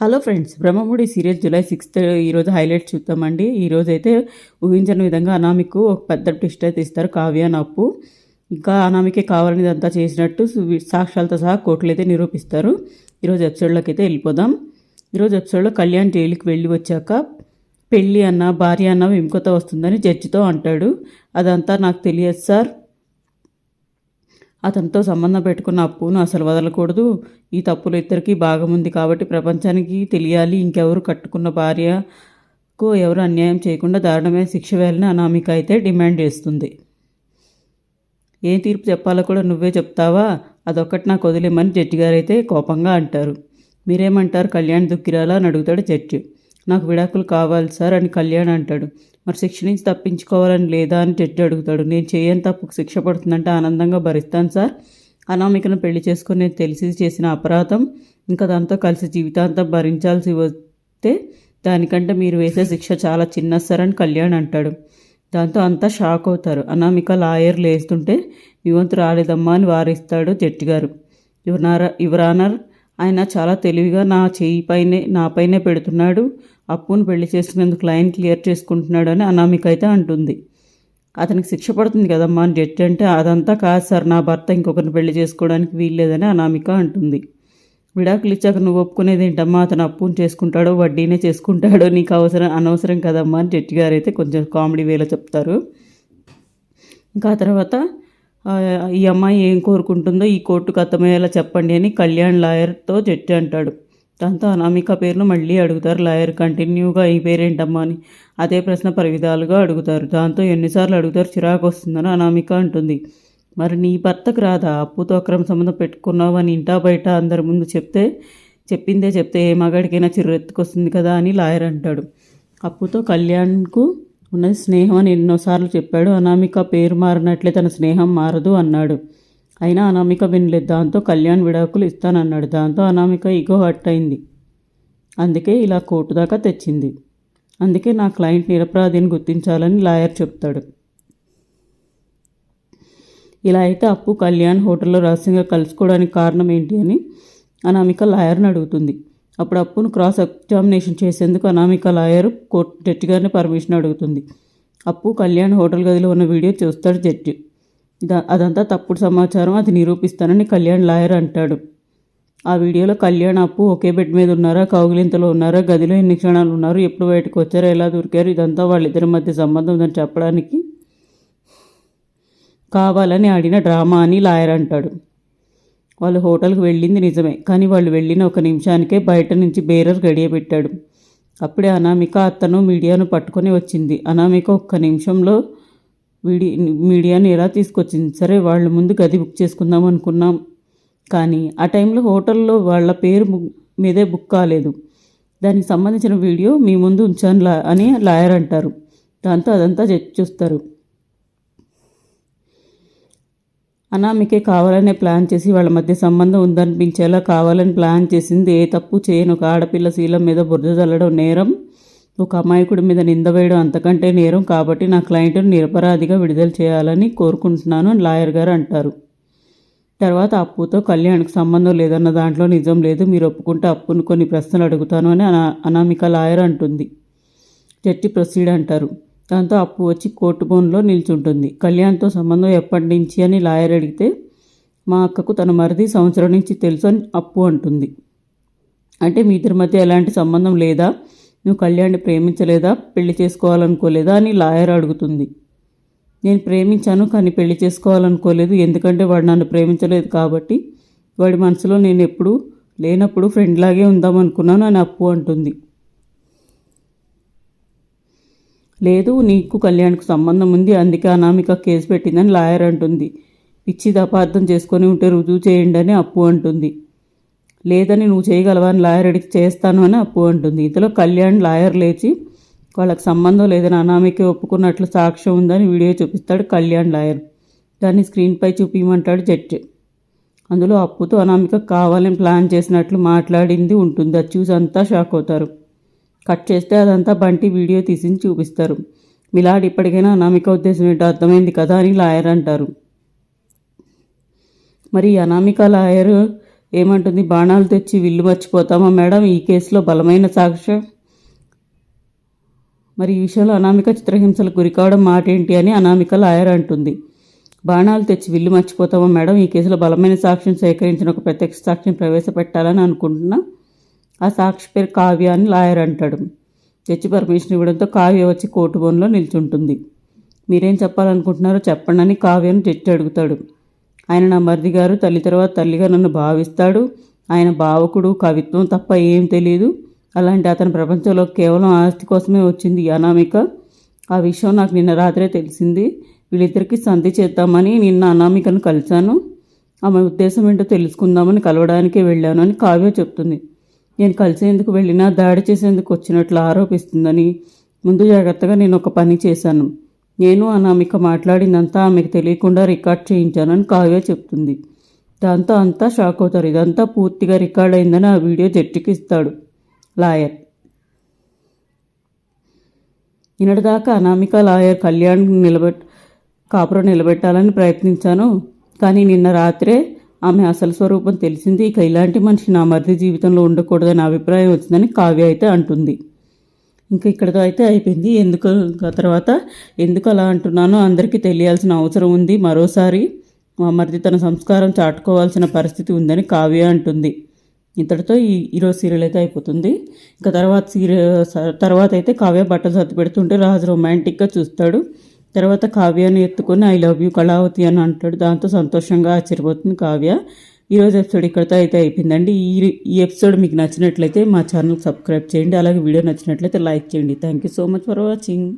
Hello friends Brahmamudi serial July sixth ఈరోజు highlight చూద్దామండి. ఈరోజు అయితే ఊహించని విధంగా అనామికు ఒక పెద్ద ట్విస్ట్ అయితే ఇస్తారు కావ్య నప్పు ఇంకా అనామికే కావాలనిదంతా చేసినట్టు సాక్ష్యాలతో సహా కోర్టులు అయితే నిరూపిస్తారు. ఈరోజు ఎపిసోడ్లోకి అయితే వెళ్ళిపోదాం. ఈరోజు ఎపిసోడ్లో కళ్యాణ్ జైలుకి వెళ్ళి వచ్చాక పెళ్ళి అన్న భార్య అన్న విముఖత వస్తుందని జడ్జితో అంటాడు. అదంతా నాకు తెలియదు సార్. అతనితో సంబంధం పెట్టుకున్న అప్పును అసలు వదలకూడదు. ఈ తప్పులు ఇద్దరికీ భాగం ఉంది కాబట్టి ప్రపంచానికి తెలియాలి. ఇంకెవరు కట్టుకున్న భార్యకు ఎవరు అన్యాయం చేయకుండా దారుణమైన శిక్ష వేయాలని అనామిక అయితే డిమాండ్ చేస్తుంది. ఏ తీర్పు చెప్పాలో కూడా నువ్వే చెప్తావా? అదొక్కటి నాకు వదిలేమని జడ్జి గారైతే కోపంగా అంటారు. మీరేమంటారు? కళ్యాణ్ దుక్కిరాలా అని అడుగుతాడు జడ్జి. నాకు విడాకులు కావాలి సార్ అని కళ్యాణ్ అంటాడు. మరి శిక్ష నుంచి తప్పించుకోవాలని లేదా అని జడ్జి అడుగుతాడు. నేను చేయని తప్పుకు శిక్ష పడుతుందంటే ఆనందంగా భరిస్తాను సార్. అనామికను పెళ్ళి చేసుకుని నేను తెలిసి చేసిన అపరాధం ఇంకా దాంతో కలిసి జీవితాంతం భరించాల్సి వస్తే దానికంటే మీరు వేసే శిక్ష చాలా చిన్న సార్ అని కళ్యాణ్ అంటాడు. దాంతో అంతా షాక్ అవుతారు. అనామిక లాయర్ లేస్తుంటే మీ వంతు రాలేదమ్మా అని వారిస్తాడు జడ్జి గారు యువనారా యువరానర్ ఆయన చాలా తెలివిగా నా చేయి పైనే నా పైనే పెడుతున్నాడు. అప్పును పెళ్ళి చేసుకునేందుకు లైన్ క్లియర్ చేసుకుంటున్నాడు అని అనామిక అయితే అంటుంది. అతనికి శిక్ష పడుతుంది కదమ్మా అని జడ్జి అంటే అదంతా కాదు సార్ నా భర్త ఇంకొకరిని పెళ్ళి చేసుకోవడానికి వీల్లేదని అనామిక అంటుంది. విడాకులు ఇచ్చాక నువ్వు ఒప్పుకునేది ఏంటమ్మా అతను అప్పును చేసుకుంటాడో వడ్డీనే చేసుకుంటాడో నీకు అవసరం అనవసరం కదమ్మా అని జడ్జి గారు అయితే కొంచెం కామెడీ వేలో చెప్తారు. ఇంకా తర్వాత ఈ అమ్మాయి ఏం కోరుకుంటుందో ఈ కోర్టుకు అర్థమయ్యేలా చెప్పండి అని కళ్యాణ్ లాయర్తో జడ్జి అంటాడు. దాంతో అనామిక పేరును మళ్ళీ అడుగుతారు. లాయర్ కంటిన్యూగా ఈ పేరేంటమ్మా అని అదే ప్రశ్న పలు విధాలుగా అడుగుతారు. దాంతో ఎన్నిసార్లు అడుగుతారు. చిరాకు వస్తుందని అనామిక అంటుంది. మరి నీ భర్తకు రాదా? అప్పుతో అక్రమ సంబంధం పెట్టుకున్నావని ఇంటా బయట అందరి ముందు చెప్తే చెప్పిందే చెప్తే ఏ మగాడికైనా చిర్రెత్తుకొస్తుంది కదా అని లాయర్ అంటాడు. అప్పుతో కళ్యాణ్కు ఉన్నది స్నేహం అని ఎన్నోసార్లు చెప్పాడు. అనామిక పేరు మారినట్లే తన స్నేహం మారదు అన్నాడు. అయినా అనామిక వినలేదు. దాంతో కళ్యాణ్ విడాకులు ఇస్తానన్నాడు. దాంతో అనామిక ఇగో హట్ అయింది. అందుకే ఇలా కోర్టు దాకా తెచ్చింది. అందుకే నా క్లయింట్ నిరపరాధిని గుర్తించాలని లాయర్ చెప్తాడు. ఇలా అయితే అప్పు కళ్యాణ్ హోటల్లో రహస్యంగా కలుసుకోవడానికి కారణం ఏంటి అని అనామిక లాయర్ని అడుగుతుంది. అప్పుడు అప్పును క్రాస్ ఎగ్జామినేషన్ చేసేందుకు అనామిక లాయర్ కోర్టు జడ్జి గారిని పర్మిషన్ అడుగుతుంది. అప్పు కళ్యాణ్ హోటల్ గదిలో ఉన్న వీడియో చూస్తాడు జడ్జి. అదంతా తప్పుడు సమాచారం అది నిరూపిస్తానని కళ్యాణ్ లాయర్ అంటాడు. ఆ వీడియోలో కళ్యాణ్ అప్పు ఒకే బెడ్ మీద ఉన్నారా కౌగిలింతలో ఉన్నారా గదిలో ఎన్ని క్షణాలు ఉన్నారు ఎప్పుడు బయటకు వచ్చారో ఎలా దొరికారు ఇదంతా వాళ్ళిద్దరి మధ్య సంబంధం ఉందని చెప్పడానికి కావాలని ఆడిన డ్రామా అని లాయర్ అంటాడు. వాళ్ళు హోటల్కి వెళ్ళింది నిజమే కానీ వాళ్ళు వెళ్ళిన ఒక నిమిషానికే బయట నుంచి బేరర్ గడియబెట్టాడు. అప్పుడే అనామిక అతను మీడియాను పట్టుకొని వచ్చింది. అనామిక ఒక్క నిమిషంలో వీడి మీడియాని ఎలా తీసుకొచ్చింది? సరే వాళ్ళ ముందు గది బుక్ చేసుకుందాం అనుకున్నాం. కానీ ఆ టైంలో హోటల్లో వాళ్ళ పేరు ము- మీదే బుక్ కాలేదు. దానికి సంబంధించిన వీడియో మీ ముందు ఉంచాను లా అని లాయర్ అంటారు. దాంతో అదంతా చూస్తారు. అనామికే కావాలనే ప్లాన్ చేసి వాళ్ళ మధ్య సంబంధం ఉందనిపించేలా కావాలని ప్లాన్ చేసింది. ఏ తప్పు చేయను. ఒక ఆడపిల్ల శీలం మీద బురద చల్లడం నేరం. ఒక అమాయకుడి మీద నింద వేయడం అంతకంటే నేరం. కాబట్టి నా క్లయింట్ను నిరపరాధిగా విడుదల చేయాలని కోరుకుంటున్నాను అని లాయర్ గారు అంటారు. తర్వాత అప్పుతో కళ్యాణ్కి సంబంధం లేదన్న దాంట్లో నిజం లేదు. మీరు ఒప్పుకుంటే అప్పును కొన్ని ప్రశ్నలు అడుగుతాను అని అనా అనామిక లాయర్ అంటుంది. జడ్జి ప్రొసీడ్ అంటారు. దాంతో అప్పు వచ్చి కోర్టు బోన్లో నిల్చుంటుంది. కళ్యాణ్తో సంబంధం ఎప్పటి నుంచి అని లాయర్ అడిగితే మా అక్కకు తన మరిది సంవత్సరం నుంచి తెలుసు అని అప్పు అంటుంది. అంటే మీ ఇద్దరి మధ్య ఎలాంటి సంబంధం లేదా? నువ్వు కళ్యాణ్ని ప్రేమించలేదా? పెళ్ళి చేసుకోవాలనుకోలేదా అని లాయర్ అడుగుతుంది. నేను ప్రేమించాను కానీ పెళ్ళి చేసుకోవాలనుకోలేదు. ఎందుకంటే వాడు నన్ను ప్రేమించలేదు కాబట్టి వాడి మనసులో నేను ఎప్పుడు లేనప్పుడు ఫ్రెండ్లాగే ఉందామనుకున్నాను అని అప్పు అంటుంది. లేదు నీకు కళ్యాణ్కు సంబంధం ఉంది అందుకే అనామిక కేసు పెట్టిందని లాయర్ అంటుంది. పిచ్చిది అపార్థం చేసుకొని ఉంటే రుజువు చేయండి అని అప్పు అంటుంది. లేదని నువ్వు చేయగలవా అని లాయర్ అడిగి చేస్తాను అని అప్పు అంటుంది. ఇంతలో కళ్యాణ్ లాయర్ లేచి వాళ్ళకి సంబంధం లేదని అనామిక ఒప్పుకున్నట్లు సాక్ష్యం ఉందని వీడియో చూపిస్తాడు కళ్యాణ్ లాయర్. దాన్ని స్క్రీన్పై చూపించమంటాడు జడ్జి. అందులో అప్పుతో అనామిక కావాలని ప్లాన్ చేసినట్లు మాట్లాడింది ఉంటుంది. అది చూసి అంతా షాక్ అవుతారు. కట్ చేస్తే అదంతా బంటి వీడియో తీసి చూపిస్తారు. మిలాడ్ ఇప్పటికైనా అనామిక ఉద్దేశం ఏంటో అర్థమైంది కదా అని లాయర్ అంటారు. మరి ఈ అనామిక లాయర్ ఏమంటుంది? బాణాలు తెచ్చి విల్లు మర్చిపోతామా మేడం? ఈ కేసులో బలమైన సాక్ష్యం మరి ఈ విషయంలో అనామిక చిత్రహింసలకు గురికావడం మాట ఏంటి అని అనామిక లాయర్ అంటుంది. బాణాలు తెచ్చి విల్లు మర్చిపోతామా మేడం? ఈ కేసులో బలమైన సాక్ష్యం సేకరించిన ఒక ప్రత్యక్ష సాక్ష్యం ప్రవేశపెట్టాలని అనుకుంటున్నా. ఆ సాక్షి పేరు కావ్య అని లాయర్ అంటాడు. తెచ్చి పర్మిషన్ ఇవ్వడంతో కావ్య వచ్చి కోర్టు బోన్లో నిల్చుంటుంది. మీరేం చెప్పాలనుకుంటున్నారో చెప్పండి అని కావ్యను జడ్జి అడుగుతాడు. ఆయన నా మరిది గారు తల్లి తర్వాత తల్లిగా నన్ను భావిస్తాడు. ఆయన భావకుడు కవిత్వం తప్ప ఏం తెలియదు అలాంటి అతని ప్రపంచంలో కేవలం ఆస్తి కోసమే వచ్చింది అనామిక. ఆ విషయం నాకు నిన్న రాత్రే తెలిసింది. వీళ్ళిద్దరికీ సంధి చేద్దామని నిన్న అనామికను కలిశాను. ఆమె ఉద్దేశం ఏంటో తెలుసుకుందామని కలవడానికే వెళ్ళాను అని కావ్య చెప్తుంది. నేను కలిసేందుకు వెళ్ళినా దాడి చేసేందుకు వచ్చినట్లు ఆరోపిస్తుందని ముందు జాగ్రత్తగా నేను ఒక పని చేశాను. నేను అనామిక మాట్లాడిందంతా ఆమెకు తెలియకుండా రికార్డ్ చేయించానని కావ్య చెప్తుంది. దాంతో అంతా షాక్ అవుతారు. ఇదంతా పూర్తిగా రికార్డ్ అయిందని ఆ వీడియో జడ్జికి ఇస్తాడు. లాయర్. నిన్నటిదాకా అనామిక లాయర్ కళ్యాణ్ నిలబెట్ కాపురం నిలబెట్టాలని ప్రయత్నించాను. కానీ నిన్న రాత్రే ఆమె అసలు స్వరూపం తెలిసింది. ఇక ఇలాంటి మనిషి నా మరిది జీవితంలో ఉండకూడదని అభిప్రాయం వచ్చిందని కావ్య అయితే అంటుంది. ఇంకా ఇక్కడతో అయితే అయిపోయింది. ఎందుకు ఇంకా తర్వాత ఎందుకు అలా అంటున్నానో అందరికీ తెలియాల్సిన అవసరం ఉంది. మరోసారి మా మరిది తన సంస్కారం చాటుకోవాల్సిన పరిస్థితి ఉందని కావ్య అంటుంది. ఇంతటితో ఈ ఈరోజు సీరియల్ అయితే అయిపోతుంది. ఇంకా తర్వాత సీరియల్ తర్వాత అయితే కావ్య బట్టలు సర్ది పెడుతుంటే రాజు రొమాంటిక్గా చూస్తాడు. తర్వాత కావ్యాన్ని ఎత్తుకొని ఐ లవ్ యూ కళావతి అని అంటాడు. దాంతో సంతోషంగా ఆశ్చర్యపోతుంది కావ్య. ఈరోజు ఎపిసోడ్ ఇక్కడితో అయితే అయిపోయిందండి. ఈ ఈ ఎపిసోడ్ మీకు నచ్చినట్లయితే మా ఛానల్ సబ్స్క్రైబ్ చేయండి. అలాగే వీడియో నచ్చినట్లయితే లైక్ చేయండి. Thank you so much for watching.